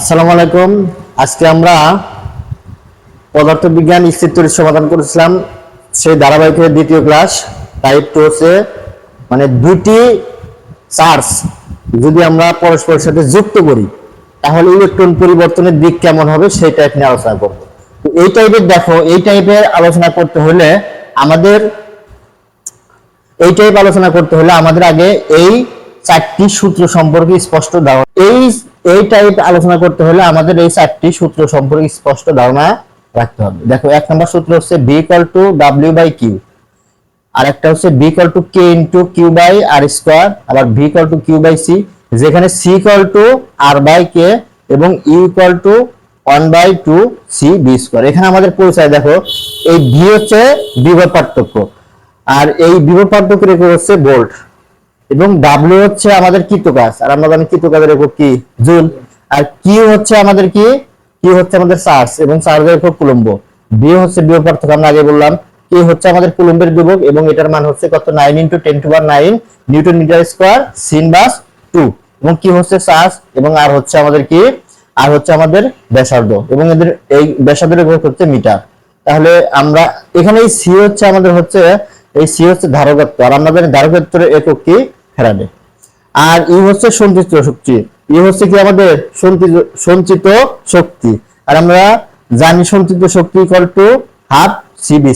আসসালামু আলাইকুম। আজকে আমরা পদার্থবিজ্ঞান স্থিতির সমাধান করেছিলাম সেই ধারাবাহিকের দ্বিতীয় ক্লাস। টাইপ টু হচ্ছে মানে দুটি চার্জ যদি আমরা পরস্পরের সাথে যুক্ত করি, তাহলে ইলেকট্রন পরিবর্তনের দিক কেমন হবে সেই টাইপ নিয়ে আলোচনা করব। তো এই টাইপের দেখো, এই টাইপের আলোচনা করতে হলে আমাদের, এই টাইপ আলোচনা করতে হলে আমাদের আগে এই চারটি সূত্র সম্পর্কে স্পষ্ট ধারণা এই এই টাইপ আলোচনা করতে হলে আমাদের এই চারটি সূত্র সম্পর্কে স্পষ্ট ধারণা রাখতে হবে। দেখো, এক নম্বর সূত্র হচ্ছে B equal to W by Q আর একটা হচ্ছে B equal to K into Q by R square আবার V equal to Q by C যেখানে C equal to R by K এবং U equal to one by two C B square এখানে আমাদের পরিচয়, দেখো, এই ভি হচ্ছে বিভব পার্থক্য। আর এই বিভব পার্থক্য হচ্ছে ভোল্ট এবং ডাব্লিউ হচ্ছে আমাদের কৃতকাজ আর আমরা জানি কৃতকাজের একক কি? জুল। আর কিউ হচ্ছে আমাদের কি? কিউ হচ্ছে আমাদের চার্জ এবং চার্জের একক কুলম্ব। বি হচ্ছে বিভব পার্থক্য, আমরা আগে বললাম। কি হচ্ছে আমাদের কুলম্বের বিভব, এবং এটার মান হচ্ছে কত? নাইন ইন্টু টেন টু বার নাইন নিউটন মিটার স্কোয়ার সিন বাস টু এবং কি হচ্ছে চার্জ এবং আর হচ্ছে আমাদের কি? আর হচ্ছে আমাদের ব্যাসার্ধ, এবং এদের এই ব্যাসার্ধের একক হচ্ছে মিটার। তাহলে আমরা এখানে এই সি হচ্ছে আমাদের হচ্ছে, এই সি হচ্ছে ধারকত্ব, আর জানি ধারকত্বের একক কি? ফেরাডে আর ই হচ্ছে সঞ্চিত শক্তি। ই হচ্ছে কি আমাদের সঞ্চিত সঞ্চিত শক্তি। আর আমরা জানি সঞ্চিত শক্তি কল টু হাফ সি বি